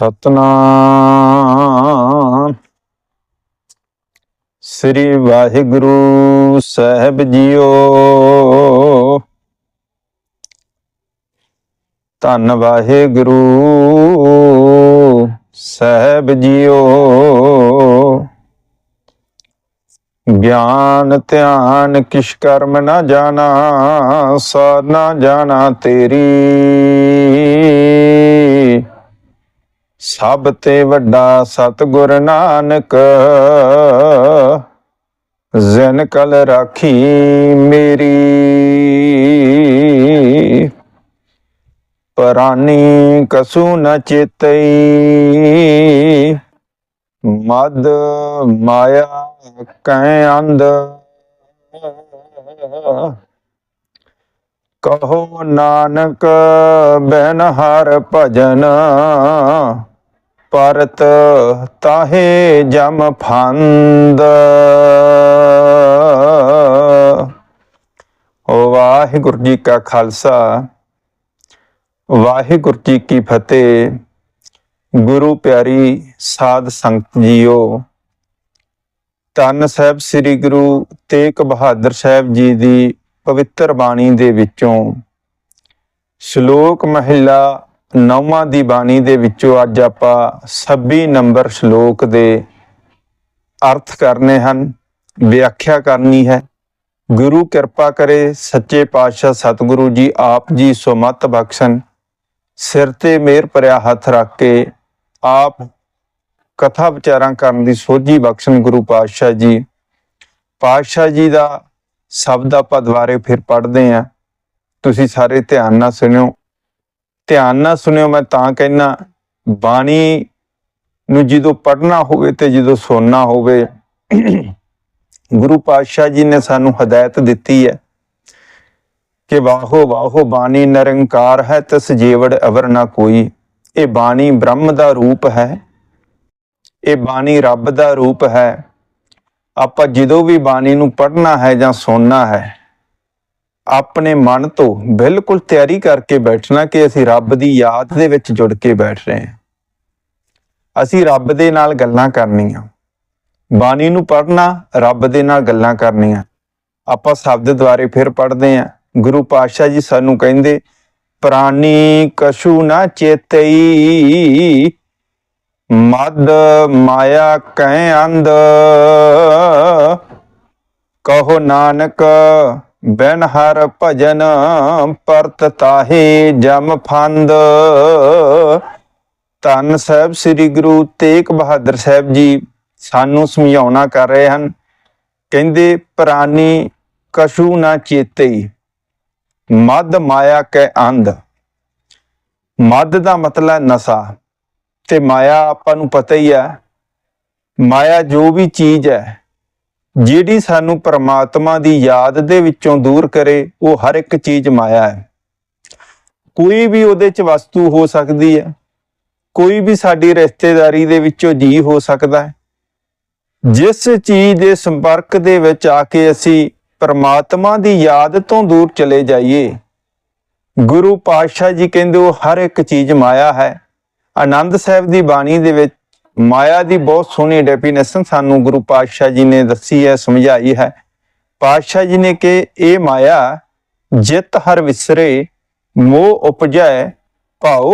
ਸਤਨਾਮ। ਸ੍ਰੀ ਵਾਹਿਗੁਰੂ ਸਾਹਿਬ ਜੀਓ। ਧੰਨ ਵਾਹਿਗੁਰੂ ਸਾਹਿਬ ਜੀਓ। ਗਿਆਨ, ਧਿਆਨ ਕਿਛ ਕਰਮ ਨਾ ਜਾਣਾ ਸਾਧ ਨਾ ਜਾਣਾ ਤੇਰੀ। ਸਭ ਤੇ ਵੱਡਾ ਸਤਿਗੁਰ ਨਾਨਕ, ਜਨ ਕਲ ਰਾਖੀ ਮੇਰੀ। ਪਰਾਨੀ ਕਸੂ ਨ ਚੇਤਈ, ਮਦ ਮਾਇਆ ਕੈ ਅੰਧ। ਕਹੋ ਨਾਨਕ, ਬੈਨ ਹਰ ਭਜਨ। ਪਰਤ ਤਾਹੇ ਜਮ ਫੰਦ। ਵਾਹਿਗੁਰੂ ਜੀ ਕਾ ਖਾਲਸਾ, ਵਾਹਿਗੁਰੂ ਜੀ ਕੀ ਫਤਿਹ। ਗੁਰੂ ਪਿਆਰੀ ਸਾਧ ਸੰਗਤ ਜੀਓ, ਧੰਨ ਸਾਹਿਬ ਸ੍ਰੀ ਗੁਰੂ ਤੇਗ ਬਹਾਦਰ ਸਾਹਿਬ ਜੀ ਦੀ ਪਵਿੱਤਰ ਬਾਣੀ ਦੇ ਵਿੱਚੋਂ ਸ਼ਲੋਕ ਮਹਿਲਾ ਨੌਵਾਂ ਦੀ ਬਾਣੀ ਦੇ ਵਿੱਚੋਂ ਅੱਜ ਆਪਾਂ 26 ਨੰਬਰ ਸ਼ਲੋਕ ਦੇ ਅਰਥ ਕਰਨੇ ਹਨ, ਵਿਆਖਿਆ ਕਰਨੀ ਹੈ। ਗੁਰੂ ਕਿਰਪਾ ਕਰੇ ਸੱਚੇ ਪਾਤਸ਼ਾਹ ਸਤਿਗੁਰੂ ਜੀ ਆਪ ਜੀ ਸੁਮਤ ਬਖਸ਼ਣ। ਸਿਰ ਤੇ ਮੇਰ ਭਰਿਆ ਹੱਥ ਰੱਖ ਕੇ ਆਪ ਕਥਾ ਵਿਚਾਰਾਂ ਕਰਨ ਦੀ ਸੋਝੀ ਬਖਸ਼ਣ ਗੁਰੂ ਪਾਤਸ਼ਾਹ ਜੀ। ਪਾਤਸ਼ਾਹ ਜੀ ਦਾ ਸ਼ਬਦ ਆਪਾਂ ਦੁਬਾਰੇ ਫਿਰ ਪੜ੍ਹਦੇ ਆਂ ਤੁਸੀਂ ਸਾਰੇ ਧਿਆਨ ਨਾਲ ਸੁਣਿਓ। ਧਿਆਨ ਨਾਲ ਸੁਣਿਓ, ਮੈਂ ਤਾਂ ਕਹਿਣਾ ਬਾਣੀ ਨੂੰ ਜਦੋਂ ਪੜ੍ਹਨਾ ਹੋਵੇ ਤੇ ਜਦੋਂ ਸੁਣਨਾ ਹੋਵੇ, ਗੁਰੂ ਪਾਤਸ਼ਾਹ ਜੀ ਨੇ ਸਾਨੂੰ ਹਦਾਇਤ ਦਿੱਤੀ ਹੈ ਕਿ ਵਾਹੋ ਵਾਹੋ ਬਾਣੀ ਨਿਰੰਕਾਰ ਹੈ, ਤਿਸ ਜੀਵੜ ਅਵਰ ਨਾ ਕੋਈ। ਇਹ ਬਾਣੀ ਬ੍ਰਹਮ ਦਾ ਰੂਪ ਹੈ, ਇਹ ਬਾਣੀ ਰੱਬ ਦਾ ਰੂਪ ਹੈ। ਆਪਾਂ ਜਦੋਂ ਵੀ ਬਾਣੀ ਨੂੰ ਪੜ੍ਹਨਾ ਹੈ ਜਾਂ ਸੁਣਨਾ ਹੈ ਆਪਣੇ ਮਨ ਤੋਂ ਬਿਲਕੁਲ ਤਿਆਰੀ ਕਰਕੇ ਬੈਠਣਾ ਕਿ ਅਸੀਂ ਰੱਬ ਦੀ ਯਾਦ ਦੇ ਵਿੱਚ ਜੁੜ ਕੇ ਬੈਠ ਰਹੇ ਹਾਂ। ਅਸੀਂ ਰੱਬ ਦੇ ਨਾਲ ਗੱਲਾਂ ਕਰਨੀਆਂ। ਬਾਣੀ ਨੂੰ ਪੜ੍ਹਨਾ ਰੱਬ ਦੇ ਨਾਲ ਗੱਲਾਂ ਕਰਨੀਆਂ। ਆਪਾਂ ਸ਼ਬਦ ਦੁਆਰੇ ਫਿਰ ਪੜ੍ਹਦੇ ਹਾਂ। ਗੁਰੂ ਪਾਤਸ਼ਾਹ ਜੀ ਸਾਨੂੰ ਕਹਿੰਦੇ, ਪ੍ਰਾਨੀ ਕਸ਼ੂ ਨਾ ਚੇਤਈ, ਮਦ ਮਾਇਆ ਕਹਿ ਅੰਧ, ਕਹੋ ਨਾਨਕ ਬੈਨ ਹਰ ਭਜਨ ਪਰਤ ਤਾਹੇ ਜਮ ਫੰਦ। ਧੰਨ ਸਾਹਿਬ ਸ੍ਰੀ ਗੁਰੂ ਤੇਗ ਬਹਾਦਰ ਸਾਹਿਬ ਜੀ ਸਾਨੂੰ ਸਮਝਾਉਣਾ ਕਰ ਰਹੇ ਹਨ। ਕਹਿੰਦੇ, ਪ੍ਰਾਨੀ ਕਸ਼ੂ ਨਾ ਚੇਤਈ ਮਦ ਮਾਇਆ ਕੈ ਅੰਧ। ਮਦ ਦਾ ਮਤਲਬ ਨਸ਼ਾ, ਤੇ ਮਾਇਆ ਆਪਾਂ ਨੂੰ ਪਤਾ ਹੀ ਹੈ। ਮਾਇਆ ਜੋ ਵੀ ਚੀਜ਼ ਹੈ ਜਿਹੜੀ ਸਾਨੂੰ ਪਰਮਾਤਮਾ ਦੀ ਯਾਦ ਦੇ ਵਿੱਚੋਂ ਦੂਰ ਕਰੇ, ਉਹ ਹਰ ਇੱਕ ਚੀਜ਼ ਮਾਇਆ ਹੈ। ਕੋਈ ਵੀ ਉਹਦੇ ਚ ਵਸਤੂ ਹੋ ਸਕਦੀ ਹੈ। ਕੋਈ ਵੀ ਸਾਡੀ ਰਿਸ਼ਤੇਦਾਰੀ ਦੇ ਵਿੱਚੋਂ ਜੀ ਹੋ ਸਕਦਾ ਹੈ। ਜਿਸ ਚੀਜ਼ ਦੇ ਸੰਪਰਕ ਦੇ ਵਿੱਚ ਆ ਕੇ ਅਸੀਂ ਪਰਮਾਤਮਾ ਦੀ ਯਾਦ ਤੋਂ ਦੂਰ ਚਲੇ ਜਾਈਏ, ਗੁਰੂ ਪਾਤਸ਼ਾਹ ਜੀ ਕਹਿੰਦੇ ਉਹ ਹਰ ਇੱਕ ਚੀਜ਼ ਮਾਇਆ ਹੈ। ਆਨੰਦ ਸਾਹਿਬ ਦੀ ਬਾਣੀ ਦੇ ਵਿੱਚ ਮਾਇਆ ਦੀ ਬਹੁਤ ਸੋਹਣੀ ਡੈਫੀਨੇਸ਼ਨ ਸਾਨੂੰ ਗੁਰੂ ਪਾਤਸ਼ਾਹ ਜੀ ਨੇ ਦੱਸੀ ਹੈ, ਸਮਝਾਈ ਹੈ। ਪਾਤਸ਼ਾਹ ਜੀ ਨੇ ਕਿ ਇਹ ਮਾਇਆ ਜਿਤ ਹਰ ਵਿਸਰੇ, ਮੋਹ ਉਪਜੈ, ਭਾਉ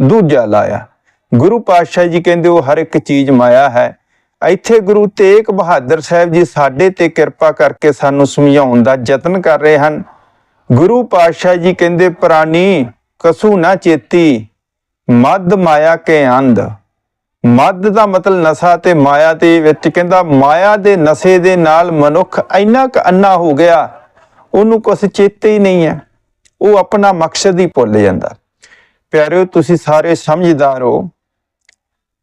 ਦੂਜਾ ਲਾਇਆ। ਗੁਰੂ ਪਾਤਸ਼ਾਹ ਜੀ ਕਹਿੰਦੇ ਉਹ ਹਰ ਇੱਕ ਚੀਜ਼ ਮਾਇਆ ਹੈ। ਇੱਥੇ ਗੁਰੂ ਤੇਗ ਬਹਾਦਰ ਸਾਹਿਬ ਜੀ ਸਾਡੇ ਤੇ ਕਿਰਪਾ ਕਰਕੇ ਸਾਨੂੰ ਸਮਝਾਉਣ ਦਾ ਯਤਨ ਕਰ ਰਹੇ ਹਨ। ਗੁਰੂ ਪਾਤਸ਼ਾਹ ਜੀ ਕਹਿੰਦੇ ਪ੍ਰਾਨੀ ਕਸੂ ਨਾ ਚੇਤੀ ਮਦ ਮਾਇਆ ਕੇ ਅੰਧ। ਮਦ ਦਾ ਮਤਲਬ ਨਸ਼ਾ ਤੇ ਮਾਇਆ ਦੇ ਵਿੱਚ ਕਹਿੰਦਾ, ਮਾਇਆ ਦੇ ਨਸ਼ੇ ਦੇ ਨਾਲ ਮਨੁੱਖ ਇੰਨਾ ਕੁ ਅੰਨਾ ਹੋ ਗਿਆ, ਉਹਨੂੰ ਕੁਛ ਚੇਤੇ ਹੀ ਨਹੀਂ ਹੈ। ਉਹ ਆਪਣਾ ਮਕਸਦ ਹੀ ਭੁੱਲ ਜਾਂਦਾ। ਪਿਆਰਿਓ, ਤੁਸੀਂ ਸਾਰੇ ਸਮਝਦਾਰ ਹੋ।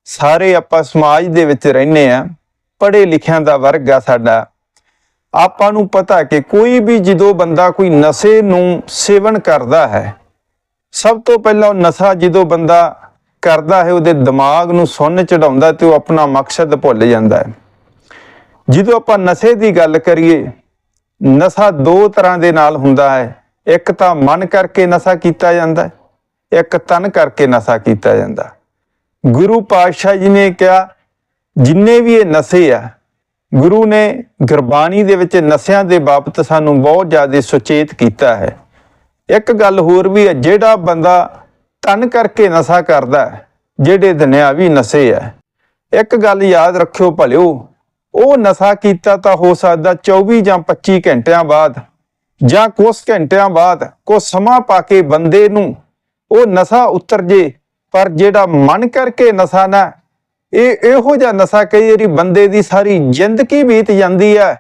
ਸਾਰੇ ਆਪਾਂ ਸਮਾਜ ਦੇ ਵਿੱਚ ਰਹਿੰਦੇ ਆ ਪੜ੍ਹੇ ਲਿਖਿਆਂ ਦਾ ਵਰਗ ਆ ਸਾਡਾ। ਆਪਾਂ ਨੂੰ ਪਤਾ ਕਿ ਕੋਈ ਵੀ ਜਦੋਂ ਬੰਦਾ ਕੋਈ ਨਸ਼ੇ ਨੂੰ ਸੇਵਨ ਕਰਦਾ ਹੈ, ਸਭ ਤੋਂ ਪਹਿਲਾਂ ਉਹ ਨਸ਼ਾ ਜਦੋਂ ਬੰਦਾ ਕਰਦਾ ਹੈ, ਉਹਦੇ ਦਿਮਾਗ ਨੂੰ ਸੁੰਨ ਚੜਾਉਂਦਾ ਤੇ ਉਹ ਆਪਣਾ ਮਕਸਦ ਭੁੱਲ ਜਾਂਦਾ ਹੈ। ਜਦੋਂ ਆਪਾਂ ਨਸ਼ੇ ਦੀ ਗੱਲ ਕਰੀਏ, ਨਸ਼ਾ ਦੋ ਤਰ੍ਹਾਂ ਦੇ ਨਾਲ ਹੁੰਦਾ ਹੈ। ਇੱਕ ਤਾਂ ਮਨ ਕਰਕੇ ਨਸ਼ਾ ਕੀਤਾ ਜਾਂਦਾ ਹੈ, ਇੱਕ ਤਨ ਕਰਕੇ ਨਸ਼ਾ ਕੀਤਾ ਜਾਂਦਾ ਗੁਰੂ ਪਾਤਸ਼ਾਹ ਜੀ ਨੇ ਕਿਹਾ, ਜਿੰਨੇ ਵੀ ਇਹ ਨਸ਼ੇ ਆ, ਗੁਰੂ ਨੇ ਗੁਰਬਾਣੀ ਦੇ ਵਿੱਚ ਨਸ਼ਿਆਂ ਦੇ ਬਾਬਤ ਸਾਨੂੰ ਬਹੁਤ ਜ਼ਿਆਦਾ ਸੁਚੇਤ ਕੀਤਾ ਹੈ। ਇੱਕ ਗੱਲ ਹੋਰ ਵੀ ਹੈ, ਜਿਹੜਾ ਬੰਦਾ ਤਨ ਕਰਕੇ ਨਸ਼ਾ ਕਰਦਾ ਹੈ, ਜਿਹੜੇ ਦੁਨਿਆਵੀ ਨਸ਼ੇ ਹੈ। ਇੱਕ ਗੱਲ ਯਾਦ ਰੱਖਿਓ ਭਲਿਓ ਉਹ ਨਸ਼ਾ ਕੀਤਾ ਤਾਂ ਹੋ ਸਕਦਾ 24 ਜਾਂ 25 ਘੰਟਿਆਂ ਬਾਅਦ ਜਾਂ ਕੁਝ ਘੰਟਿਆਂ ਬਾਅਦ ਕੋ ਸਮਾਂ ਪਾ ਕੇ ਬੰਦੇ ਨੂੰ ਉਹ ਨਸ਼ਾ ਉਤਰ ਜੇ ਪਰ ਜਿਹੜਾ ਮਨ ਕਰਕੇ ਨਸ਼ਾ ਨਾ ਇਹ ਇਹੋ ਜਿਹਾ ਨਸ਼ਾ ਕਈ ਵਾਰੀ ਬੰਦੇ ਦੀ ਸਾਰੀ ਜ਼ਿੰਦਗੀ ਬੀਤ ਜਾਂਦੀ ਹੈ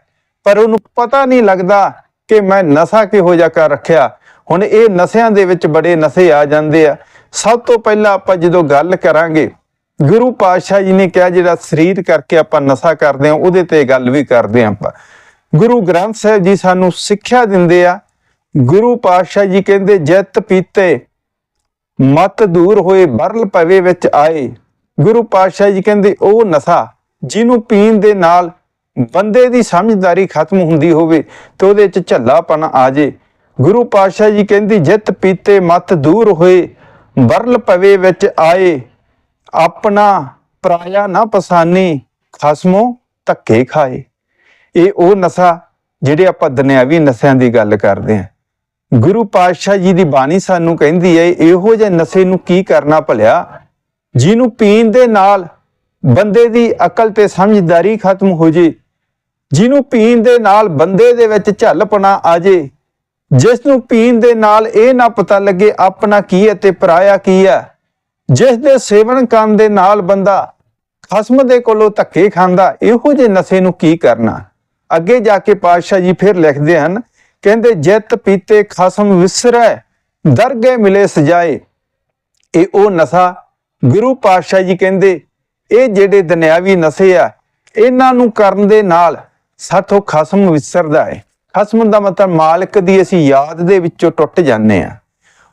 ਪਰ ਉਹਨੂੰ ਪਤਾ ਨਹੀਂ ਲੱਗਦਾ ਕਿ ਮੈਂ ਨਸ਼ਾ ਕਿਹੋ ਜਿਹਾ ਕਰ ਰੱਖਿਆ। ਹੁਣ ਇਹ ਨਸ਼ਿਆਂ ਦੇ ਵਿੱਚ ਬੜੇ ਨਸ਼ੇ ਆ ਜਾਂਦੇ ਆ। ਸਭ ਤੋਂ ਪਹਿਲਾਂ ਆਪਾਂ ਜਦੋਂ ਗੱਲ ਕਰਾਂਗੇ, ਗੁਰੂ ਪਾਤਸ਼ਾਹ ਜੀ ਨੇ ਕਿਹਾ ਜਿਹੜਾ ਸਰੀਰ ਕਰਕੇ ਆਪਾਂ ਨਸ਼ਾ ਕਰਦੇ ਆ ਉਹਦੇ ਤੇ ਗੱਲ ਵੀ ਕਰਦੇ ਆ ਆਪਾਂ। ਗੁਰੂ ਗ੍ਰੰਥ ਸਾਹਿਬ ਜੀ ਸਾਨੂੰ ਸਿੱਖਿਆ ਦਿੰਦੇ ਆ, ਗੁਰੂ ਪਾਤਸ਼ਾਹ ਜੀ ਕਹਿੰਦੇ, ਜਿਤ ਪੀਤੇ, ਮਤ ਦੂਰ ਹੋਏ, ਬਰਲ ਪਵੇ ਵਿੱਚ ਆਏ। ਗੁਰੂ ਪਾਤਸ਼ਾਹ ਜੀ ਕਹਿੰਦੇ, ਉਹ ਨਸ਼ਾ ਜਿਹਨੂੰ ਪੀਣ ਦੇ ਨਾਲ ਬੰਦੇ ਦੀ ਸਮਝਦਾਰੀ ਖਤਮ ਹੁੰਦੀ ਹੋਵੇ ਤੇ ਉਹਦੇ ਚ ਝੱਲਾਪਣ ਆ ਜੇ। ਗੁਰੂ ਪਾਤਸ਼ਾਹ ਜੀ ਕਹਿੰਦੀ, ਜਿਤ ਪੀਤੇ, ਮਤ ਦੂਰ ਹੋਏ ਬਰਲ ਪਵੇ ਵਿੱਚ ਆਏ, ਆਪਣਾ ਪਰਾਇਆ ਨਾ ਪਸਾਨੀ, ਖਸਮੋ ਧੱਕੇ ਖਾਏ। ਇਹ ਉਹ ਨਸ਼ਾ ਜਿਹੜੇ ਆਪਾਂ ਦੁਨਿਆਵੀ ਨਸ਼ਿਆਂ ਦੀ ਗੱਲ ਕਰਦੇ ਹਾਂ। ਗੁਰੂ ਪਾਤਸ਼ਾਹ ਜੀ ਦੀ ਬਾਣੀ ਸਾਨੂੰ ਕਹਿੰਦੀ ਹੈ, ਇਹੋ ਜਿਹੇ ਨਸ਼ੇ ਨੂੰ ਕੀ ਕਰਨਾ ਭਲਿਆ? ਜਿਹਨੂੰ ਪੀਣ ਦੇ ਨਾਲ ਬੰਦੇ ਦੀ ਅਕਲ ਤੇ ਸਮਝਦਾਰੀ ਖਤਮ ਹੋ ਜੇ, ਜਿਹਨੂੰ ਪੀਣ ਦੇ ਨਾਲ ਬੰਦੇ ਦੇ ਵਿੱਚ ਝੱਲਪਣਾ ਆ ਜੇ ਜਿਸ ਨੂੰ ਪੀਣ ਦੇ ਨਾਲ ਇਹ ਨਾ ਪਤਾ ਲੱਗੇ ਆਪਣਾ ਕੀ ਹੈ ਤੇ ਪਰਾਇਆ ਕੀ ਹੈ। ਜਿਸ ਦੇ ਸੇਵਨ ਕਰਨ ਦੇ ਨਾਲ ਬੰਦਾ ਖਸਮ ਦੇ ਕੋਲੋਂ ਧੱਕੇ ਖਾਂਦਾ, ਇਹੋ ਜਿਹੇ ਨਸ਼ੇ ਨੂੰ ਕੀ ਕਰਨਾ? ਅੱਗੇ ਜਾ ਕੇ ਪਾਤਸ਼ਾਹ ਜੀ ਫਿਰ ਲਿਖਦੇ ਹਨ, ਕਹਿੰਦੇ, ਜਿਤ ਪੀਤੇ ਖਸਮ ਵਿਸਰੈ, ਦਰਗੇ ਮਿਲੇ ਸਜਾਏ। ਇਹ ਉਹ ਨਸ਼ਾ, ਗੁਰੂ ਪਾਤਸ਼ਾਹ ਜੀ ਕਹਿੰਦੇ, ਇਹ ਜਿਹੜੇ ਦੁਨਿਆਵੀ ਨਸ਼ੇ ਆ, ਇਹਨਾਂ ਨੂੰ ਕਰਨ ਦੇ ਨਾਲ ਸਾਥੋਂ ਖਸਮ ਵਿਸਰਦਾ ਹੈ ਖਸਮ ਦਾ ਮਤਲਬ ਮਾਲਕ ਦੀ ਅਸੀਂ ਯਾਦ ਦੇ ਵਿੱਚੋਂ ਟੁੱਟ ਜਾਂਦੇ ਆ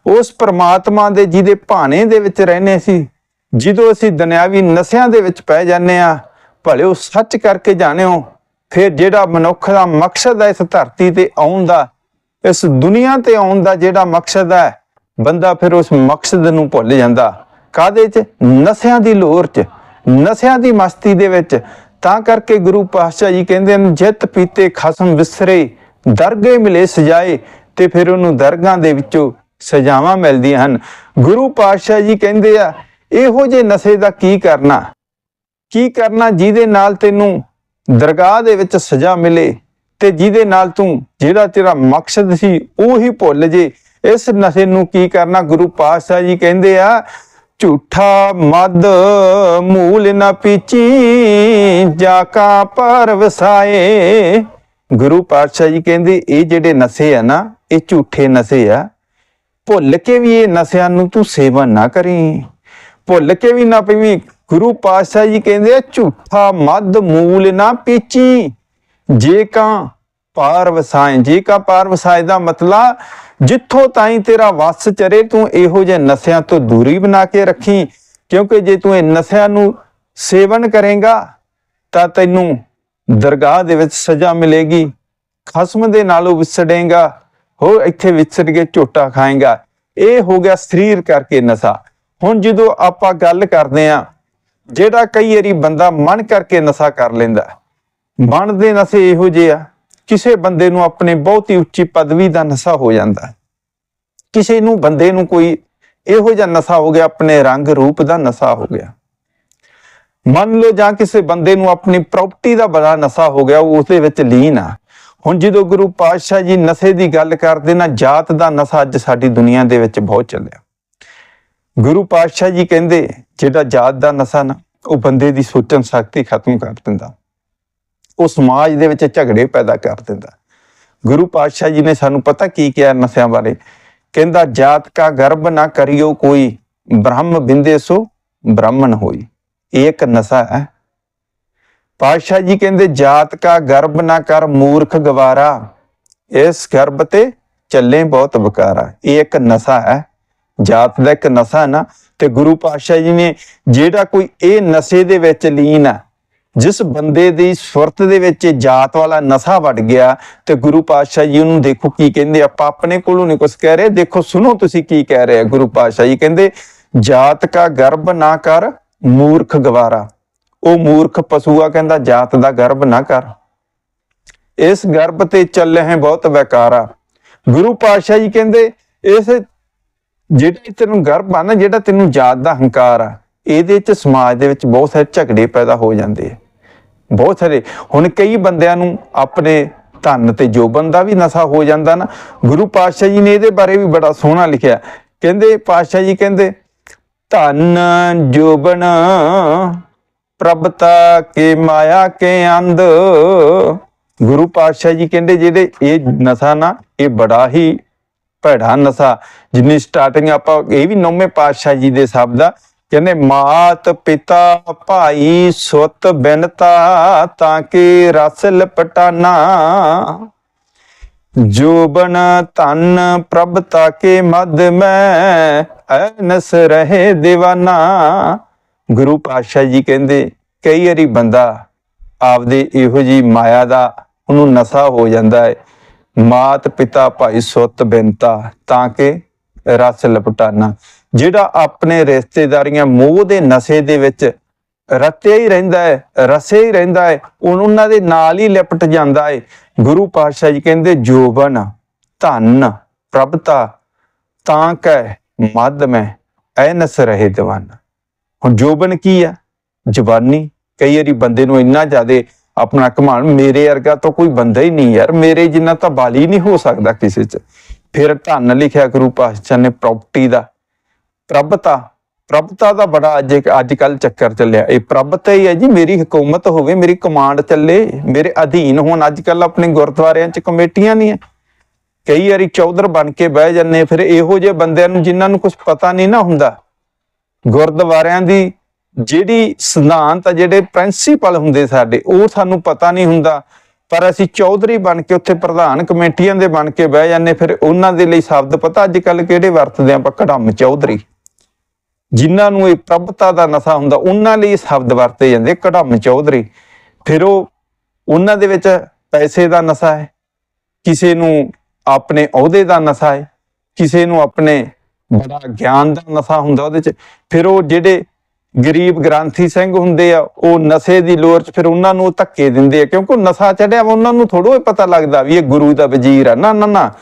ਉਸ ਪਰਮਾਤਮਾ ਦੇ ਜਿਹਦੇ ਭਾਣੇ ਦੇ ਵਿੱਚ ਰਹਿੰਦੇ ਸੀ, ਜਦੋਂ ਅਸੀਂ ਦੁਨਿਆਵੀ ਨਸ਼ਿਆਂ ਦੇ ਵਿੱਚ ਪੈ ਜਾਂਦੇ ਆ ਭਲੇ ਉਹ ਸੱਚ ਕਰਕੇ ਜਾਣਿਓ, ਫਿਰ ਜਿਹੜਾ ਮਨੁੱਖ ਦਾ ਮਕਸਦ ਹੈ ਇਸ ਧਰਤੀ ਤੇ ਆਉਣ ਦਾ, ਇਸ ਦੁਨੀਆ ਤੇ ਆਉਣ ਦਾ ਜਿਹੜਾ ਮਕਸਦ ਹੈ, ਬੰਦਾ ਫਿਰ ਉਸ ਮਕਸਦ ਨੂੰ ਭੁੱਲ ਜਾਂਦਾ। ਕਾਦੇ ਚ? ਨਸ਼ਿਆਂ ਦੀ ਲੋਰ ਚ। ਨਸ਼ਿਆਂ ਦੀ ਮਸਤੀ ਦੇ ਵਿੱਚ। ਤਾਂ ਕਰਕੇ ਗੁਰੂ ਪਾਤਸ਼ਾਹ ਜੀ ਕਹਿੰਦੇ ਨੇ ਜਿਤ ਪੀਤੇ ਖਸਮ ਵਿਸਰੇ ਦਰਗੇ ਮਿਲੇ ਸਜਾਏ ਤੇ ਫਿਰ ਉਹਨੂੰ ਦਰਗਾਂ ਦੇ ਵਿੱਚੋਂ ਸਜਾਵਾਂ ਮਿਲਦੀਆਂ ਹਨ। ਗੁਰੂ ਪਾਤਸ਼ਾਹ ਜੀ ਕਹਿੰਦੇ ਆ, ਇਹੋ ਜੇ ਨਸ਼ੇ ਦਾ ਕੀ ਕਰਨਾ? ਕੀ ਕਰਨਾ ਜਿਹਦੇ ਨਾਲ ਤੈਨੂੰ ਦਰਗਾਹ ਦੇ ਵਿੱਚ ਸਜ਼ਾ ਮਿਲੇ ਤੇ ਜਿਹਦੇ ਨਾਲ ਤੂੰ ਜਿਹੜਾ ਤੇਰਾ ਮਕਸਦ ਸੀ ਉਹ ਹੀ ਭੁੱਲ ਜੇ? ਇਸ ਨਸ਼ੇ ਨੂੰ ਕੀ ਕਰਨਾ? ਗੁਰੂ ਪਾਤਸ਼ਾਹ ਜੀ ਕਹਿੰਦੇ ਆ, ਝੂਠਾ ਮਦ ਮੂਲ ਨਾ ਪੀਚੀ, ਜਾ ਕਾ ਪਰ ਵਸਾਏ ਗੁਰੂ ਪਾਤਸ਼ਾਹ ਜੀ ਕਹਿੰਦੇ, ਇਹ ਜਿਹੜੇ ਨਸ਼ੇ ਆ ਨਾ, ਇਹ ਝੂਠੇ ਨਸ਼ੇ ਆ। ਭੁੱਲ ਕੇ ਵੀ ਇਹ ਨਸ਼ਿਆਂ ਨੂੰ ਤੂੰ ਸੇਵਨ ਨਾ ਕਰੀ। ਭੁੱਲ ਕੇ ਵੀ ਨਾ ਪੀਵੀਂ ਗੁਰੂ ਪਾਤਸ਼ਾਹ ਜੀ ਕਹਿੰਦੇ ਝੂਠਾ ਮਦ ਮੂਲ ਨਾ ਪੀਚੀ। ਜੇ ਕਾ ਪਾਰ ਵਸਾਏ, ਜੇ ਕਾ ਪਾਰ ਵਸਾਏ ਦਾ ਮਤਲਬ, ਜਿੱਥੋਂ ਤਾਈਂ ਤੇਰਾ ਵਸ ਚਰੇ, ਤੂੰ ਇਹੋ ਜਿਹੇ ਨਸ਼ਿਆਂ ਤੋਂ ਦੂਰੀ ਬਣਾ ਕੇ ਰੱਖੀ। ਕਿਉਂਕਿ ਜੇ ਤੂੰ ਇਹ ਨਸ਼ਿਆਂ ਨੂੰ ਸੇਵਨ ਕਰੇਗਾ, ਤਾਂ ਤੈਨੂੰ ਦਰਗਾਹ ਦੇ ਵਿੱਚ ਸਜ਼ਾ ਮਿਲੇਗੀ। ਖਸਮ ਦੇ ਨਾਲੋਂ ਵਿਛੜੇਗਾ। ਹੋ ਇੱਥੇ ਵਿਛੜ ਕੇ ਝੋਟਾ ਖਾਏਗਾ। ਇਹ ਹੋ ਗਿਆ ਸਰੀਰ ਕਰਕੇ ਨਸ਼ਾ। ਹੁਣ ਜਦੋਂ ਆਪਾਂ ਗੱਲ ਕਰਦੇ ਆ ਜਿਹੜਾ ਕਈ ਵਾਰੀ ਬੰਦਾ ਮਨ ਕਰਕੇ ਨਸ਼ਾ ਕਰ ਲੈਂਦਾ, ਮਨ ਦੇ ਨਸ਼ੇ ਇਹੋ ਜਿਹੇ ਆ, ਕਿਸੇ ਬੰਦੇ ਨੂੰ ਆਪਣੇ ਬਹੁਤ ਹੀ ਉੱਚੀ ਪਦਵੀ ਦਾ ਨਸ਼ਾ ਹੋ ਜਾਂਦਾ। ਕਿਸੇ ਨੂੰ, ਬੰਦੇ ਨੂੰ ਕੋਈ ਇਹੋ ਜਿਹਾ ਨਸ਼ਾ ਹੋ ਗਿਆ, ਆਪਣੇ ਰੰਗ ਰੂਪ ਦਾ ਨਸ਼ਾ ਹੋ ਗਿਆ। ਮੰਨ ਲਓ ਜਾਂ ਕਿਸੇ ਬੰਦੇ ਨੂੰ ਆਪਣੀ ਪ੍ਰਾਪਰਟੀ ਦਾ ਬੜਾ ਨਸ਼ਾ ਹੋ ਗਿਆ, ਉਹ ਉਸਦੇ ਵਿੱਚ ਲੀਨ ਆ। ਹੁਣ ਜਦੋਂ ਗੁਰੂ ਪਾਤਸ਼ਾਹ ਜੀ ਨਸ਼ੇ ਦੀ ਗੱਲ ਕਰਦੇ ਨਾ, ਜਾਤ ਦਾ ਨਸ਼ਾ ਅੱਜ ਸਾਡੀ ਦੁਨੀਆ ਦੇ ਵਿੱਚ ਬਹੁਤ ਚੱਲਿਆ। ਗੁਰੂ ਪਾਤਸ਼ਾਹ ਜੀ ਕਹਿੰਦੇ, ਜਿਹੜਾ ਜਾਤ ਦਾ ਨਸ਼ਾ ਨਾ, ਉਹ ਬੰਦੇ ਦੀ ਸੋਚਣ ਸ਼ਕਤੀ ਖਤਮ ਕਰ ਦਿੰਦਾ। ਉਹ ਸਮਾਜ ਦੇ ਵਿੱਚ ਝਗੜੇ ਪੈਦਾ ਕਰ ਦਿੰਦਾ। ਗੁਰੂ ਪਾਤਸ਼ਾਹ ਜੀ ਨੇ ਸਾਨੂੰ ਪਤਾ ਕੀ ਕਿਹਾ ਨਸ਼ਿਆਂ ਬਾਰੇ? ਕਹਿੰਦਾ, ਜਾਤ ਕਾ ਗਰਭ ਨਾ ਕਰਿਓ ਕੋਈ, ਬ੍ਰਹਮ ਬਿੰਦੇ ਸੋ ਬ੍ਰਾਹਮਣ ਹੋਈ। ਇੱਕ ਨਸ਼ਾ ਹੈ। ਪਾਤਸ਼ਾਹ ਜੀ ਕਹਿੰਦੇ, ਜਾਤ ਕਾ ਗਰਭ ਨਾ ਕਰ ਮੂਰਖ ਗਵਾਰਾ, ਇਸ ਗਰਭ ਤੇ ਚੱਲੇ ਬਹੁਤ ਬਕਾਰਾ ਇਹ ਇੱਕ ਨਸ਼ਾ ਹੈ। ਜਾਤ ਦਾ ਇੱਕ ਨਸ਼ਾ ਨਾ, ਤੇ ਗੁਰੂ ਪਾਤਸ਼ਾਹ ਜੀ ਨੇ ਜਿਹੜਾ ਕੋਈ ਇਹ ਨਸ਼ੇ ਦੇ ਵਿੱਚ ਲੀਨ ਹੈ ਜਿਸ ਬੰਦੇ ਦੀ ਸੁਰਤ ਦੇ ਵਿੱਚ ਇਹ ਜਾਤ ਵਾਲਾ ਨਸ਼ਾ ਵੜ ਗਿਆ, ਤੇ ਗੁਰੂ ਪਾਤਸ਼ਾਹ ਜੀ ਉਹਨੂੰ ਦੇਖੋ ਕੀ ਕਹਿੰਦੇ, ਆਪਾਂ ਆਪਣੇ ਕੋਲੋਂ ਨਹੀਂ ਕੁਝ ਕਹਿ ਰਹੇ, ਦੇਖੋ ਸੁਣੋ ਤੁਸੀਂ ਕੀ ਕਹਿ ਰਹੇ ਗੁਰੂ ਪਾਤਸ਼ਾਹ ਜੀ ਕਹਿੰਦੇ, ਜਾਤ ਕਾ ਗਰਭ ਨਾ ਕਰ ਮੂਰਖ ਗਵਾਰਾ। ਉਹ ਮੂਰਖ ਪਸ਼ੂਆ ਕਹਿੰਦਾ ਜਾਤ ਦਾ ਗਰਭ ਨਾ ਕਰ। ਇਸ ਗਰਭ ਤੇ ਚੱਲੇ ਹੈ ਬਹੁਤ ਬੇਕਾਰਾ ਗੁਰੂ ਪਾਤਸ਼ਾਹ ਜੀ ਕਹਿੰਦੇ, ਇਸ ਜਿਹੜਾ ਤੈਨੂੰ ਗਰਭ ਆ ਨਾ, ਜਿਹੜਾ ਤੈਨੂੰ ਜਾਤ ਦਾ ਹੰਕਾਰ ਆ, ਇਹਦੇ ਚ ਸਮਾਜ ਦੇ ਵਿੱਚ ਬਹੁਤ ਸਾਰੇ ਝਗੜੇ ਪੈਦਾ ਹੋ ਜਾਂਦੇ ਆ। ਬਹੁਤ ਸਾਰੇ। ਹੁਣ ਕਈ ਬੰਦਿਆਂ ਨੂੰ ਆਪਣੇ ਧਨ ਤੇ ਜੋਬਨ ਦਾ ਵੀ ਨਸ਼ਾ ਹੋ ਜਾਂਦਾ ਨਾ। ਗੁਰੂ ਪਾਤਸ਼ਾਹ ਜੀ ਨੇ ਇਹਦੇ ਬਾਰੇ ਵੀ ਬੜਾ ਸੋਹਣਾ ਲਿਖਿਆ। ਕਹਿੰਦੇ, ਪਾਤਸ਼ਾਹ ਜੀ ਕਹਿੰਦੇ ਧਨ ਜੋਬਨ ਪ੍ਰਭਤਾ ਕੇ ਮਾਇਆ ਕੇ ਅੰਧ। ਗੁਰੂ ਪਾਤਸ਼ਾਹ ਜੀ ਕਹਿੰਦੇ, ਜਿਹੜੇ ਇਹ ਨਸ਼ਾ ਨਾ, ਇਹ ਬੜਾ ਹੀ ਭੈੜਾ ਨਸ਼ਾ। ਜਿੰਨੀ ਸਟਾਰਟਿੰਗ ਆਪਾਂ, ਇਹ ਵੀ ਨੌਵੇਂ ਪਾਤਸ਼ਾਹ ਜੀ ਦੇ ਸ਼ਬਦ ਆ ਕਹਿੰਦੇ, ਮਾਤ ਪਿਤਾ ਭਾਈ ਸੁਤ ਬਿਨਤਾ ਤਾਂ ਕਿ ਰਸ ਲਪਟਾਨਾ। ਜੋਬਨ ਧਨ ਪ੍ਰਭ ਤਾਕੇ ਮਦ ਮੈਂ ਐਨਸ ਰਹੇ دیਵਾਨਾ ਗੁਰੂ ਪਾਤਸ਼ਾਹ ਜੀ ਕਹਿੰਦੇ, ਕਈ ਵਾਰੀ ਬੰਦਾ ਆਪਦੇ ਇਹੋ ਜੀ ਮਾਇਆ ਦਾ ਉਹਨੂੰ ਨਸ਼ਾ ਹੋ ਜਾਂਦਾ ਹੈ। ਮਾਤ ਪਿਤਾ ਭਾਈ ਸੁੱਤ ਬਿਨਤਾ, ਤਾਂ ਕਿ ਰਸ ਲਪਟਾਨਾ। ਜਿਹੜਾ ਆਪਣੇ ਰਿਸ਼ਤੇਦਾਰੀਆਂ ਮੋਹ ਦੇ ਨਸ਼ੇ ਦੇ ਵਿੱਚ ਰਤਿਆ ਹੀ ਰਹਿੰਦਾ ਹੈ ਰਸੇ ਹੀ ਰਹਿੰਦਾ ਹੈ ਉਹਨਾਂ ਦੇ ਨਾਲ ਹੀ ਲਿਪਟ ਜਾਂਦਾ ਹੈ। ਗੁਰੂ ਪਾਤਸ਼ਾਹ ਜੀ ਕਹਿੰਦੇ, ਜੋਬਨ, ਧਨ, ਪ੍ਰਭਤਾ, ਤਾਂ ਕੈ ਮਦ ਮੈਂ ਐਨਸ ਰਹੇ ਦੀਵਾਨਾ ਹੁਣ ਜੋਬਨ ਕੀ ਆ? ਜਵਾਨੀ, ਕਈ ਵਾਰੀ ਬੰਦੇ ਨੂੰ ਇੰਨਾ ਜ਼ਿਆਦੇ ਆਪਣਾ ਕਮਾਣ ਮੇਰੇ ਵਰਗਾ ਤਾਂ ਕੋਈ ਬੰਦਾ ਹੀ ਨਹੀਂ ਯਾਰ, ਮੇਰੇ ਜਿੰਨਾ ਤਾਂ ਬਾਲੀ ਨਹੀਂ ਹੋ ਸਕਦਾ ਕਿਸੇ 'ਚ। ਫਿਰ ਧਨ ਲਿਖਿਆ ਗੁਰੂ ਪਾਤਸ਼ਾਹ ਨੇ ਪ੍ਰਾਪਰਟੀ ਦਾ। ਪ੍ਰਭਤਾ ਪ੍ਰਭਤਾ ਦਾ ਬੜਾ ਅੱਜ ਅੱਜ ਕੱਲ ਚੱਕਰ ਚੱਲਿਆ। ਇਹ ਪ੍ਰਭਤਾ ਹੀ ਹੈ ਜੀ, ਮੇਰੀ ਹਕੂਮਤ ਹੋਵੇ, ਮੇਰੀ ਕਮਾਂਡ ਚੱਲੇ, ਮੇਰੇ ਅਧੀਨ ਹੋਣ। ਅੱਜ ਕੱਲ ਆਪਣੇ ਗੁਰਦੁਆਰਿਆਂ 'ਚ ਕਮੇਟੀਆਂ ਨਹੀਂ ਹੈ ਕਈ ਵਾਰੀ ਚੌਧਰ ਬਣ ਕੇ ਬਹਿ ਜੰਨੇ ਫਿਰ ਇਹੋ ਜਿਹੇ ਬੰਦਿਆਂ ਨੂੰ ਜਿਨ੍ਹਾਂ ਨੂੰ ਕੁਝ ਪਤਾ ਨਹੀਂ ਨਾ ਹੁੰਦਾ। ਗੁਰਦੁਆਰਿਆਂ ਦੀ ਜਿਹੜੀ ਸਿਧਾਂਤ ਆ, ਜਿਹੜੇ ਪ੍ਰਿੰਸੀਪਲ ਹੁੰਦੇ ਸਾਡੇ, ਉਹ ਸਾਨੂੰ ਪਤਾ ਨਹੀਂ ਹੁੰਦਾ। ਪਰ ਅਸੀਂ ਚੌਧਰੀ ਬਣ ਕੇ ਉੱਥੇ ਪ੍ਰਧਾਨ ਕਮੇਟੀਆਂ ਦੇ ਬਣ ਕੇ ਬਹਿ ਜਾਂਦੇ ਫਿਰ ਉਹਨਾਂ ਦੇ ਲਈ ਸ਼ਬਦ ਪਤਾ ਅੱਜ ਕੱਲ ਕਿਹੜੇ ਵਰਤਦੇ ਆਪਾਂ, ਕੜਮ ਚੌਧਰੀ। ਜਿਨ੍ਹਾਂ ਨੂੰ ਇਹ ਪ੍ਰਭਤਾ ਦਾ ਨਸ਼ਾ ਹੁੰਦਾ, ਉਹਨਾਂ ਲਈ ਸ਼ਬਦ ਵਰਤੇ ਜਾਂਦੇ ਕੜਮ ਚੌਧਰੀ। ਫਿਰ ਉਹ, ਉਹਨਾਂ ਦੇ ਵਿੱਚ ਪੈਸੇ ਦਾ ਨਸ਼ਾ ਹੈ, ਕਿਸੇ ਨੂੰ ਆਪਣੇ ਅਹੁਦੇ ਦਾ ਨਸ਼ਾ ਹੈ, ਕਿਸੇ ਨੂੰ ਆਪਣੇ ਬੜਾ ਗਿਆਨ ਦਾ ਨਸ਼ਾ ਹੁੰਦਾ ਉਹਦੇ ਚ, ਫਿਰ ਉਹ ਜਿਹੜੇ ਗਰੀਬ ਗ੍ਰਾਂਥੀ ਸਿੰਘ ਹੁੰਦੇ ਆ, ਉਹ ਨਸ਼ੇ ਦੀ ਲੋਰ ਚ ਫਿਰ ਉਹਨਾਂ ਨੂੰ ਧੱਕੇ ਦਿੰਦੇ ਆ, ਕਿਉਂਕਿ ਉਹ ਨਸ਼ਾ ਚੜਿਆ ਵਾ, ਉਹਨਾਂ ਨੂੰ ਥੋੜੋ ਪਤਾ ਲੱਗਦਾ ਵੀ ਇਹ ਗੁਰੂ ਦਾ ਵਜ਼ੀਰ ਆ। ਨਾ ਨਾ ਨਾ।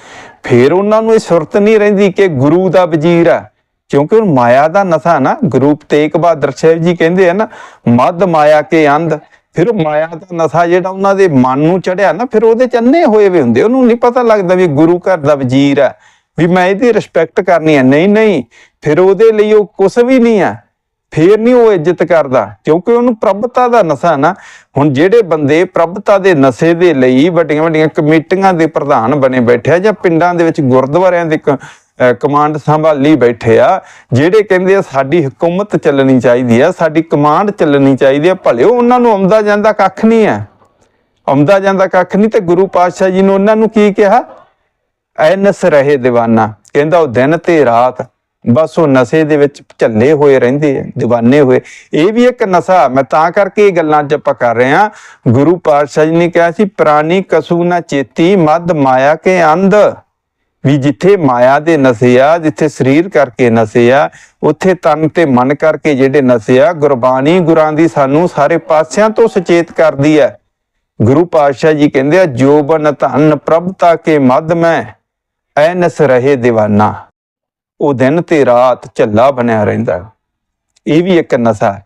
ਫਿਰ ਉਹਨਾਂ ਨੂੰ ਇਹ ਸੁਰਤ ਨਹੀਂ ਰਹਿੰਦੀ ਕਿ ਗੁਰੂ ਦਾ ਵਜ਼ੀਰ ਆ। ਕਿਉਂਕਿ ਉਹ ਮਾਇਆ ਦਾ ਨਸ਼ਾ ਨਾ, ਗੁਰੂ ਤੇਗ ਬਹਾਦਰ ਸਾਹਿਬ ਜੀ ਕਹਿੰਦੇ ਆ ਨਾ ਮਦ ਮਾਇਆ ਕੇ ਅੰਧ। ਫਿਰ ਮਾਇਆ ਦਾ ਨਸ਼ਾ ਜਿਹੜਾ ਉਹਨਾਂ ਦੇ ਮਨ ਨੂੰ ਚੜਿਆ ਨਾ, ਫਿਰ ਉਹਦੇ ਚ ਅੰਨੇ ਹੋਏ ਵੇ ਹੁੰਦੇ। ਉਹਨੂੰ ਨਹੀਂ ਪਤਾ ਲੱਗਦਾ ਵੀ ਗੁਰੂ ਘਰ ਦਾ ਵਜ਼ੀਰ ਆ ਵੀ ਮੈਂ ਇਹਦੀ ਰਿਸਪੈਕਟ ਕਰਨੀ ਹੈ। ਨਹੀਂ ਨਹੀਂ, ਫਿਰ ਉਹਦੇ ਲਈ ਉਹ ਕੁਝ ਵੀ ਨਹੀਂ ਆ ਫੇਰ ਨਹੀਂ ਉਹ ਇੱਜ਼ਤ ਕਰਦਾ, ਕਿਉਂਕਿ ਉਹਨੂੰ ਪ੍ਰਭਤਾ ਦਾ ਨਸ਼ਾ ਨਾ। ਹੁਣ ਜਿਹੜੇ ਬੰਦੇ ਪ੍ਰਭਤਾ ਦੇ ਨਸ਼ੇ ਦੇ ਲਈ ਵੱਡੀਆਂ ਵੱਡੀਆਂ ਕਮੇਟੀਆਂ ਦੇ ਪ੍ਰਧਾਨ ਬਣੇ ਬੈਠੇ ਆ, ਜਾਂ ਪਿੰਡਾਂ ਦੇ ਵਿੱਚ ਗੁਰਦੁਆਰਿਆਂ ਦੇ ਕ- ਕਮਾਂਡ ਸੰਭਾਲੀ ਬੈਠੇ ਆ, ਜਿਹੜੇ ਕਹਿੰਦੇ ਆ, ਸਾਡੀ ਹਕੂਮਤ ਚੱਲਣੀ ਚਾਹੀਦੀ ਆ, ਸਾਡੀ ਕਮਾਂਡ ਚੱਲਣੀ ਚਾਹੀਦੀ ਆ, ਭਲੇ ਉਹਨਾਂ ਨੂੰ ਆਉਂਦਾ ਜਾਂਦਾ ਕੱਖ ਨਹੀਂ ਆ ਆਉਂਦਾ ਜਾਂਦਾ ਕੱਖ ਨਹੀਂ ਤੇ ਗੁਰੂ ਪਾਤਸ਼ਾਹ ਜੀ ਨੇ ਉਹਨਾਂ ਨੂੰ ਕੀ ਕਿਹਾ? ਐ ਨਸ ਰਹੇ دیਵਾਨਾ ਕਹਿੰਦਾ ਉਹ ਦਿਨ ਤੇ ਰਾਤ ਬਸ ਉਹ ਨਸ਼ੇ ਦੇ ਵਿੱਚ ਝੱਲੇ ਹੋਏ ਰਹਿੰਦੇ ਆ دیਵਾਨੇ ਹੋਏ। ਇਹ ਵੀ ਇੱਕ ਨਸ਼ਾ, ਮੈਂ ਤਾਂ ਕਰਕੇ ਇਹ ਗੱਲਾਂ ਚ ਆਪਾਂ ਕਰ ਰਹੇ ਆ ਗੁਰੂ ਪਾਤਸ਼ਾਹ ਜੀ ਨੇ ਕਿਹਾ ਸੀ ਪ੍ਰਾਨੀ ਕਸੂ ਨਾ ਚੇਤੀ, ਮਦ ਮਾਇਆ ਕੇ ਅੰਧ। ਵੀ ਜਿੱਥੇ ਮਾਇਆ ਦੇ ਨਸ਼ੇ ਆ, ਜਿੱਥੇ ਸਰੀਰ ਕਰਕੇ ਨਸ਼ੇ ਆ, ਉੱਥੇ ਤਨ ਤੇ ਮਨ ਕਰਕੇ ਜਿਹੜੇ ਨਸ਼ੇ ਆ, ਗੁਰਬਾਣੀ ਗੁਰਾਂ ਦੀ ਸਾਨੂੰ ਸਾਰੇ ਪਾਸਿਆਂ ਤੋਂ ਸੁਚੇਤ ਕਰਦੀ ਹੈ। ਗੁਰੂ ਪਾਤਸ਼ਾਹ ਜੀ ਕਹਿੰਦੇ ਆ ਜੋਬਨ ਧਨ ਪ੍ਰਭਤਾ ਕੇ ਮਦ ਮੈਂ ਨਸ ਰਹੇ دیਵਾਨਾ ਉਹ ਦਿਨ ਤੇ ਰਾਤ ਝੱਲਾ ਬਣਿਆ ਰਹਿੰਦਾ ਇਹ ਵੀ ਇੱਕ ਨਸ਼ਾ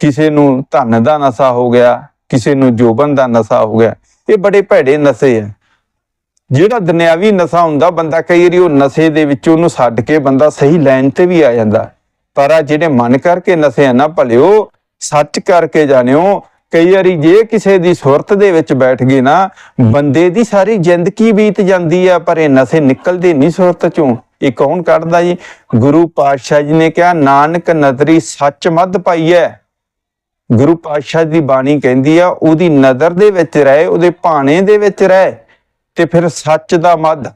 ਕਿਸੇ ਨੂੰ ਧਨ ਦਾ ਨਸ਼ਾ ਹੋ ਗਿਆ, ਕਿਸੇ ਨੂੰ ਜੋਬਨ ਦਾ ਨਸ਼ਾ ਹੋ ਗਿਆ। ਇਹ ਬੜੇ ਭੈੜੇ ਨਸ਼ੇ ਆ ਜਿਹੜਾ ਦੁਨਿਆਵੀ ਨਸ਼ਾ ਹੁੰਦਾ, ਬੰਦਾ ਕਈ ਵਾਰੀ ਉਹ ਨਸ਼ੇ ਦੇ ਵਿੱਚ ਉਹਨੂੰ ਛੱਡ ਕੇ ਬੰਦਾ ਸਹੀ ਲਾਈਨ ਤੇ ਵੀ ਆ ਜਾਂਦਾ। ਪਰ ਆ ਜਿਹੜੇ ਮਨ ਕਰਕੇ ਨਸ਼ੇ ਨਾ ਭਲਿਓ ਸੱਚ ਕਰਕੇ ਜਾਣਿਓ, ਕਈ ਵਾਰੀ ਜੇ ਕਿਸੇ ਦੀ ਸੁਰਤ ਦੇ ਵਿੱਚ ਬੈਠ ਗਏ ਨਾ, ਬੰਦੇ ਦੀ ਸਾਰੀ ਜ਼ਿੰਦਗੀ ਬੀਤ ਜਾਂਦੀ ਆ, ਪਰ ਇਹ ਨਸ਼ੇ ਨਿਕਲਦੇ ਨਹੀਂ ਸੁਰਤ ਚੋਂ। ਇਹ ਕੌਣ ਕੱਢਦਾ ਜੀ? ਗੁਰੂ ਪਾਤਸ਼ਾਹ ਜੀ ਨੇ ਕਿਹਾ, ਨਾਨਕ ਨਦਰੀ ਸੱਚ ਮੱਧ ਪਾਈਐ ਗੁਰੂ ਪਾਤਸ਼ਾਹ ਦੀ ਬਾਣੀ ਕਹਿੰਦੀ ਆ, ਉਹਦੀ ਨਜ਼ਰ ਦੇ ਵਿੱਚ ਰਹਿ, ਉਹਦੇ ਭਾਣੇ ਦੇ ਵਿੱਚ ਰਹਿ। ਤੇ ਫਿਰ ਸੱਚ ਦਾ ਮੱਧ।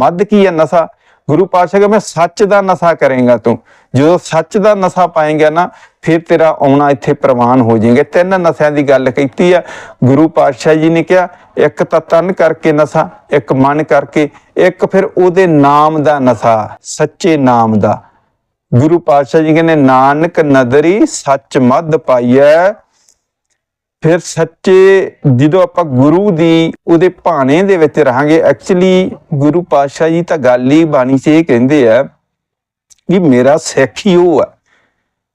ਮੱਧ ਕੀ ਹੈ ਨਸ਼ਾ? ਗੁਰੂ ਪਾਤਸ਼ਾਹ ਕਹਿੰਦਾ, ਮੈਂ ਸੱਚ ਦਾ ਨਸ਼ਾ ਕਰੇਗਾ ਤੂੰ। ਜਦੋਂ ਸੱਚ ਦਾ ਨਸ਼ਾ ਪਾਏਗਾ ਨਾ, ਫਿਰ ਤੇਰਾ ਆਉਣਾ ਇੱਥੇ ਪ੍ਰਵਾਨ ਹੋ ਜਾਏਗਾ। ਤਿੰਨ ਨਸ਼ਿਆਂ ਦੀ ਗੱਲ ਕੀਤੀ ਆ। ਗੁਰੂ ਪਾਤਸ਼ਾਹ ਜੀ ਨੇ ਕਿਹਾ, ਇੱਕ ਤਾਂ ਤਨ ਕਰਕੇ ਨਸ਼ਾ, ਇੱਕ ਮਨ ਕਰਕੇ, ਇੱਕ ਫਿਰ ਉਹਦੇ ਨਾਮ ਦਾ ਨਸ਼ਾ, ਸੱਚੇ ਨਾਮ ਦਾ। ਗੁਰੂ ਪਾਤਸ਼ਾਹ ਜੀ ਕਹਿੰਦੇ, ਨਾਨਕ ਨਦਰੀ ਸੱਚ ਮੱਧ ਪਾਈਐ। ਫਿਰ ਸੱਚੇ ਜਦੋਂ ਆਪਾਂ ਗੁਰੂ ਦੀ ਉਹਦੇ ਭਾਣੇ ਦੇ ਵਿੱਚ ਰਹਾਂਗੇ ਐਕਚੁਅਲੀ ਗੁਰੂ ਪਾਤਸ਼ਾਹ ਜੀ ਤਾਂ ਗੱਲ ਹੀ ਬਾਣੀ 'ਚ ਇਹ ਕਹਿੰਦੇ ਆ ਕਿ ਮੇਰਾ ਸਿੱਖ ਹੀ ਉਹ ਆ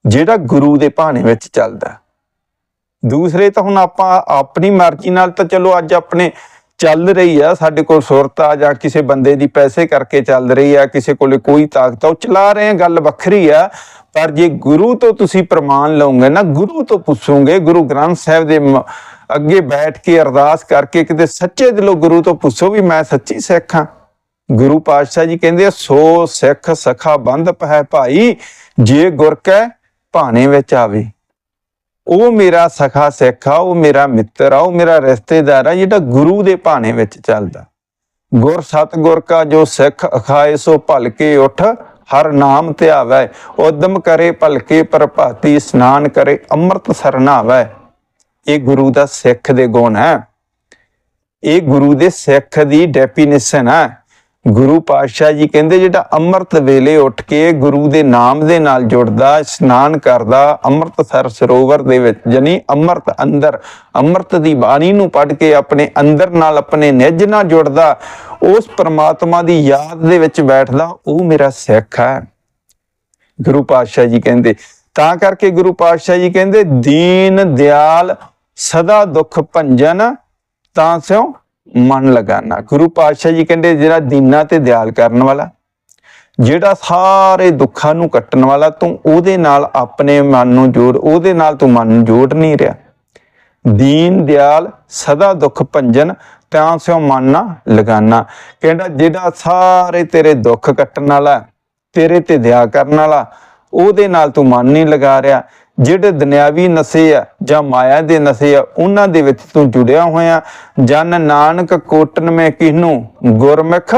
ਜਿਹੜਾ ਗੁਰੂ ਦੇ ਭਾਣੇ ਵਿੱਚ ਚੱਲਦਾ। ਦੂਸਰੇ ਤਾਂ ਹੁਣ ਆਪਾਂ ਆਪਣੀ ਮਰਜ਼ੀ ਨਾਲ ਤਾਂ ਚਲੋ ਅੱਜ ਆਪਣੇ ਚੱਲ ਰਹੀ ਆ, ਸਾਡੇ ਕੋਲ ਸੁਰਤ ਆ ਜਾਂ ਕਿਸੇ ਬੰਦੇ ਦੀ ਪੈਸੇ ਕਰਕੇ ਚੱਲ ਰਹੀ ਆ, ਕਿਸੇ ਕੋਲੇ ਕੋਈ ਤਾਕਤ ਆ, ਉਹ ਚਲਾ ਰਹੇ ਆ, ਗੱਲ ਵੱਖਰੀ ਆ। ਪਰ ਜੇ ਗੁਰੂ ਤੋਂ ਤੁਸੀਂ ਪ੍ਰਮਾਣ ਲਓਗੇ ਨਾ, ਗੁਰੂ ਤੋਂ ਪੁੱਛੋਗੇ, ਗੁਰੂ ਗ੍ਰੰਥ ਸਾਹਿਬ ਦੇ ਅੱਗੇ ਬੈਠ ਕੇ ਅਰਦਾਸ ਕਰਕੇ ਕਿਤੇ ਸੱਚੇ ਦਿਲੋਂ ਗੁਰੂ ਤੋਂ ਪੁੱਛੋ ਵੀ ਮੈਂ ਸੱਚੀ ਸਿੱਖ ਹਾਂ। ਗੁਰੂ ਪਾਤਸ਼ਾਹ ਜੀ ਕਹਿੰਦੇ ਸੋ ਸਿੱਖ ਸਖਾ ਬੰਧ ਪਹਿ ਭਾਈ, ਜੇ ਗੁਰ ਕੈ ਭਾਣੇ ਵਿੱਚ ਆਵੇ। ਉਹ ਮੇਰਾ ਸਖਾ ਸਿੱਖ ਆ, ਉਹ ਮੇਰਾ ਮਿੱਤਰ ਆ, ਉਹ ਮੇਰਾ ਰਿਸ਼ਤੇਦਾਰ ਆ, ਜਿਹੜਾ ਗੁਰੂ ਦੇ ਭਾਣੇ ਵਿੱਚ ਚੱਲਦਾ। ਗੁਰ ਸਤਗੁਰ ਕਾ ਜੋ ਸਿੱਖ ਅਖਾਏ, ਸੋ ਭਲਕੇ ਉਠ, ਹਰ ਨਾਮ ਧਿਆਵੈ ਉਦਮ ਕਰੇ ਭਲਕੇ, ਪ੍ਰਭਾਤੀ ਇਸ਼ਨਾਨ ਕਰੇ, ਅੰਮ੍ਰਿਤ ਸਰਨਾਵੈ ਇਹ ਗੁਰੂ ਦਾ ਸਿੱਖ ਦੇ ਗੁਣ ਹੈ। ਇਹ ਗੁਰੂ ਦੇ ਸਿੱਖ ਦੀ ਡੈਫੀਨੇਸ਼ਨ ਹੈ। ਗੁਰੂ ਪਾਤਸ਼ਾਹ ਜੀ ਕਹਿੰਦੇ, ਜਿਹੜਾ ਅੰਮ੍ਰਿਤ ਵੇਲੇ ਉੱਠ ਕੇ ਗੁਰੂ ਦੇ ਨਾਮ ਦੇ ਨਾਲ ਜੁੜਦਾ, ਇਸ਼ਨਾਨ ਕਰਦਾ, ਅੰਮ੍ਰਿਤਸਰ ਸਰੋਵਰ ਦੇ ਵਿੱਚ ਜਾਨੀ ਅੰਮ੍ਰਿਤ ਅੰਦਰ, ਅੰਮ੍ਰਿਤ ਦੀ ਬਾਣੀ ਨੂੰ ਪੜ੍ਹ ਕੇ ਆਪਣੇ ਅੰਦਰ ਨਾਲ ਆਪਣੇ ਨਿੱਜ ਨਾਲ ਜੁੜਦਾ, ਉਸ ਪਰਮਾਤਮਾ ਦੀ ਯਾਦ ਦੇ ਵਿੱਚ ਬੈਠਦਾ, ਉਹ ਮੇਰਾ ਸਿੱਖ ਹੈ। ਗੁਰੂ ਪਾਤਸ਼ਾਹ ਜੀ ਕਹਿੰਦੇ, ਤਾਂ ਕਰਕੇ ਗੁਰੂ ਪਾਤਸ਼ਾਹ ਜੀ ਕਹਿੰਦੇ, ਦੀਨ ਦਿਆਲ ਸਦਾ ਦੁੱਖ ਭੰਜਨ, ਤਾਂ ਸਿਓ ਮਨ ਲਗਾਨਾ। ਗੁਰੂ ਪਾਤਸ਼ਾਹ ਜੀ ਕਹਿੰਦੇ, ਜਿਹੜਾ ਦੀਨਾ ਤੇ ਦਿਆਲ ਕਰਨ ਵਾਲਾ, ਜਿਹੜਾ ਸਾਰੇ ਦੁੱਖਾਂ ਨੂੰ ਕੱਟਣ ਵਾਲਾ, ਤੂੰ ਉਹਦੇ ਨਾਲ ਆਪਣੇ ਮਨ ਨੂੰ ਜੋੜ, ਉਹਦੇ ਨਾਲ ਤੂੰ ਮਨ ਨੂੰ ਜੋੜ ਨਹੀਂ ਰਿਹਾ। ਦੀਨ, ਦਿਆਲ, ਸਦਾ ਦੁੱਖ ਭੰਜਨ, ਤਾਂ ਸਿਓ ਮਨ ਨਾ ਲਗਾਨਾ। ਕਹਿੰਦਾ, ਜਿਹੜਾ ਸਾਰੇ ਤੇਰੇ ਦੁੱਖ ਕੱਟਣ ਵਾਲਾ, ਤੇਰੇ ਤੇ ਦਇਆ ਕਰਨ ਵਾਲਾ, ਉਹਦੇ ਨਾਲ ਤੂੰ ਮਨ ਨਹੀਂ ਲਗਾ ਰਿਹਾ। ਜਿਹੜੇ ਦੁਨਿਆਵੀ ਨਸ਼ੇ ਆ ਜਾਂ ਮਾਇਆ ਦੇ ਨਸ਼ੇ ਆ, ਉਹਨਾਂ ਦੇ ਵਿੱਚ ਤੂੰ ਜੁੜਿਆ ਹੋਇਆ। ਜਨ ਨਾਨਕ ਕੋਟਨ ਮੈਂ ਕਿਹਨੂੰ? ਗੁਰਮੁਖ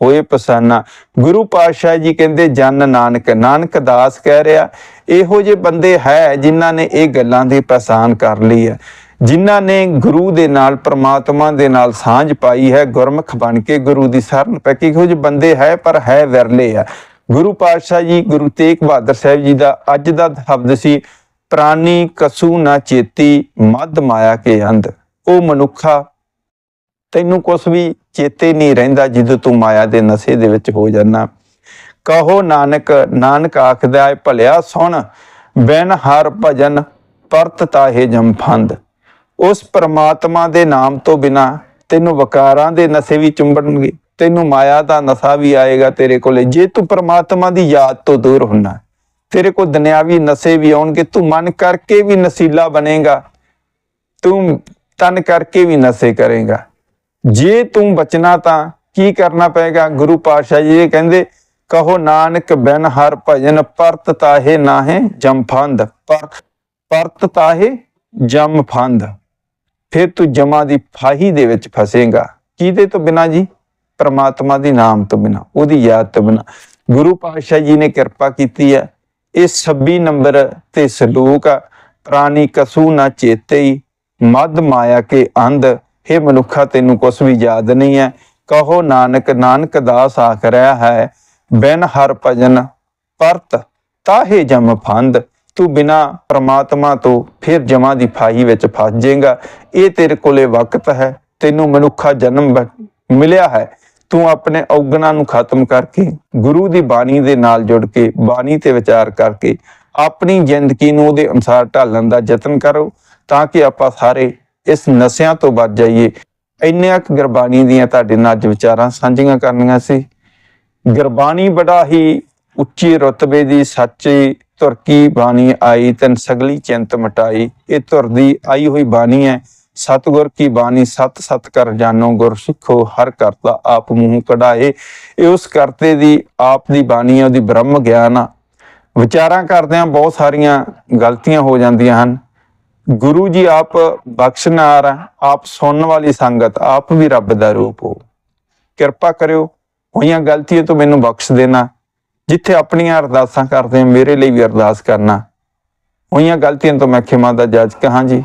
ਹੋਏ ਪਸਾਨਾ। ਗੁਰੂ ਪਾਤਸ਼ਾਹ ਜੀ ਕਹਿੰਦੇ, ਜਨ ਨਾਨਕ ਨਾਨਕ ਦਾਸ ਕਹਿ ਰਿਹਾ, ਇਹੋ ਜਿਹੇ ਬੰਦੇ ਹੈ ਜਿਨ੍ਹਾਂ ਨੇ ਇਹ ਗੱਲਾਂ ਦੀ ਪਛਾਣ ਕਰ ਲਈ ਹੈ। ਜਿਨ੍ਹਾਂ ਨੇ ਗੁਰੂ ਦੇ ਨਾਲ, ਪ੍ਰਮਾਤਮਾ ਦੇ ਨਾਲ ਸਾਂਝ ਪਾਈ ਹੈ, ਗੁਰਮੁਖ ਬਣ ਕੇ ਗੁਰੂ ਦੀ ਸ਼ਰਨ ਪੈ ਕੇ ਇਹੋ ਜਿਹੇ ਬੰਦੇ ਹੈ, ਪਰ ਹੈ ਵਿਰਲੇ ਆ। ਗੁਰੂ ਪਾਤਸ਼ਾਹ ਜੀ, ਗੁਰੂ ਤੇਗ ਬਹਾਦਰ ਸਾਹਿਬ ਜੀ ਦਾ ਅੱਜ ਦਾ ਸ਼ਬਦ ਸੀ ਪ੍ਰਾਨੀ ਕਸੂ ਨਾ ਚੇਤੀ ਮਦ ਮਾਇਆ ਕੇ ਅੰਧ। ਉਹ ਮਨੁੱਖਾ, ਤੈਨੂੰ ਕੁਛ ਵੀ ਚੇਤੇ ਨਹੀਂ ਰਹਿੰਦਾ ਜਦੋਂ ਤੂੰ ਮਾਇਆ ਦੇ ਨਸ਼ੇ ਦੇ ਵਿੱਚ ਹੋ ਜਾਣਾ ਕਹੋ ਨਾਨਕ ਨਾਨਕ ਆਖਦਾ ਹੈ ਭਲਿਆ ਸੁਣ, ਬੈਨ ਹਰ ਭਜਨ ਪਰਤ ਤਾਹੇ ਜੰਫੰਦ ਉਸ ਪਰਮਾਤਮਾ ਦੇ ਨਾਮ ਤੋਂ ਬਿਨਾ ਤੈਨੂੰ ਵਕਾਰਾਂ ਦੇ ਨਸ਼ੇ ਵੀ ਚੁੰਬਣਗੇ, ਤੈਨੂੰ ਮਾਇਆ ਦਾ ਨਸ਼ਾ ਵੀ ਆਏਗਾ ਤੇਰੇ ਕੋਲੇ। ਜੇ ਤੂੰ ਪ੍ਰਮਾਤਮਾ ਦੀ ਯਾਦ ਤੋਂ ਦੂਰ ਹੁੰਨਾ ਤੇਰੇ ਕੋਲ ਦੁਨਿਆਵੀ ਨਸ਼ੇ ਵੀ ਆਉਣਗੇ, ਤੂੰ ਮਨ ਕਰਕੇ ਵੀ ਨਸ਼ੀਲਾ ਬਣੇਗਾ, ਤੂੰ ਤਨ ਕਰਕੇ ਵੀ ਨਸ਼ੇ ਕਰੇਗਾ। ਜੇ ਤੂੰ ਬਚਣਾ ਤਾਂ ਕੀ ਕਰਨਾ ਪਏਗਾ? ਗੁਰੂ ਪਾਤਸ਼ਾਹ ਜੀ ਇਹ ਕਹਿੰਦੇ, ਕਹੋ ਨਾਨਕ ਬਿਨ ਹਰ ਭਜਨ, ਪਰਤ ਤਾਹੇ ਨਾਹੇ ਜੰਫੰਦ ਪਰ ਪਰਤ ਤਾਹੇ ਜਮ ਫੰਦ। ਫਿਰ ਤੂੰ ਜਮਾ ਦੀ ਫਾਹੀ ਦੇ ਵਿੱਚ ਫਸੇਗਾ। ਕਿਹਦੇ ਤੋਂ ਬਿਨਾ ਜੀ? ਪ੍ਰਮਾਤਮਾ ਦੀ ਨਾਮ ਤੋਂ ਬਿਨਾ, ਉਹਦੀ ਯਾਦ ਤੋਂ ਬਿਨਾ। ਗੁਰੂ ਪਾਤਸ਼ਾਹ ਜੀ ਨੇ ਕਿਰਪਾ ਕੀਤੀ ਹੈ। ਇਹ 26 ਨੰਬਰ ਤੇ ਸਲੋਕ ਆ। ਪ੍ਰਾਨੀ ਕਸੂ ਨਾ ਚੇਤਈ ਮਦ ਮਾਇਆ ਕੇ ਅੰਧ। हे ਮਨੁੱਖਾ, ਤੈਨੂੰ ਕੁਛ ਵੀ ਯਾਦ ਨਹੀਂ ਹੈ ਕਹੋ, ਨਾਨਕ ਨਾਨਕ ਦਾਸ ਆਖ ਰਿਹਾ ਹੈ। ਬਿਨ ਹਰ ਭਜਨ ਪਰਤ ਤਾਹੇ ਜਮ ਫੰਦ। ਤੂੰ ਬਿਨਾ ਪ੍ਰਮਾਤਮਾ ਤੋਂ ਫਿਰ ਜਮਾ ਦੀ ਫਾਹੀ ਵਿੱਚ ਫਸ ਜਾਏਗਾ ਇਹ ਤੇਰੇ ਕੋਲੇ ਵਕਤ ਹੈ। ਤੈਨੂੰ ਮਨੁੱਖਾ ਜਨਮ ਮਿਲਿਆ ਹੈ। ਤੂੰ ਆਪਣੇ ਔਗਣਾਂ ਨੂੰ ਖਤਮ ਕਰਕੇ ਗੁਰੂ ਦੀ ਬਾਣੀ ਦੇ ਨਾਲ ਜੁੜ ਕੇ ਬਾਣੀ ਤੇ ਵਿਚਾਰ ਕਰਕੇ ਆਪਣੀ ਜ਼ਿੰਦਗੀ ਨੂੰ ਉਹਦੇ ਅਨੁਸਾਰ ਢਾਲਣ ਦਾ ਯਤਨ ਕਰੋ ਤਾਂ ਕਿ ਆਪਾਂ ਸਾਰੇ ਇਸ ਨਸ਼ਿਆਂ ਤੋਂ ਬਚ ਜਾਈਏ। ਇੰਨੀਆਂ ਕੁ ਗੁਰਬਾਣੀ ਦੀਆਂ ਤੁਹਾਡੇ ਨਾਲ ਅੱਜ ਵਿਚਾਰਾਂ ਸਾਂਝੀਆਂ ਕਰਨੀਆਂ ਸੀ। ਗੁਰਬਾਣੀ ਬੜਾ ਹੀ ਉੱਚੀ ਰੁਤਬੇ ਦੀ ਸੱਚੀ ਤੁਰਕੀ ਬਾਣੀ ਆਈ, ਤਨ ਸਗਲੀ ਚਿੰਤ ਮਟਾਈ। ਇਹ ਧੁਰ ਦੀ ਆਈ ਹੋਈ ਬਾਣੀ ਹੈ। ਸਤਗੁਰ ਕੀ ਬਾਣੀ ਸਤ ਸਤ ਕਰ ਜਾਣੋ, ਗੁਰ ਸਿੱਖੋ, ਹਰ ਕਰਤਾ ਆਪ ਮੂੰਹ ਕਢਾਏ। ਇਹ ਉਸ ਕਰਤੇ ਦੀ, ਆਪ ਦੀ ਬਾਣੀ ਹੈ ਉਹਦੀ ਬ੍ਰਹਮ ਗਿਆਨ ਆ। ਵਿਚਾਰਾਂ ਕਰਦਿਆਂ ਬਹੁਤ ਸਾਰੀਆਂ ਗਲਤੀਆਂ ਹੋ ਜਾਂਦੀਆਂ ਹਨ। ਗੁਰੂ ਜੀ ਆਪ ਬਖਸ਼ਨਾਰ ਆ, ਆਪ ਸੁਣਨ ਵਾਲੀ ਸੰਗਤ, ਆਪ ਵੀ ਰੱਬ ਦਾ ਰੂਪ ਹੋ। ਕਿਰਪਾ ਕਰਿਓ, ਹੋਈਆਂ ਗਲਤੀਆਂ ਤੋਂ ਮੈਨੂੰ ਬਖਸ਼ ਦੇਣਾ। ਜਿੱਥੇ ਆਪਣੀਆਂ ਅਰਦਾਸਾਂ ਕਰਦੇ ਮੇਰੇ ਲਈ ਵੀ ਅਰਦਾਸ ਕਰਨਾ। ਹੋਈਆਂ ਗਲਤੀਆਂ ਤੋਂ ਮੈਂ ਖਿਮਾ ਦਾ ਜੱਜ ਕਹਾਂ ਜੀ।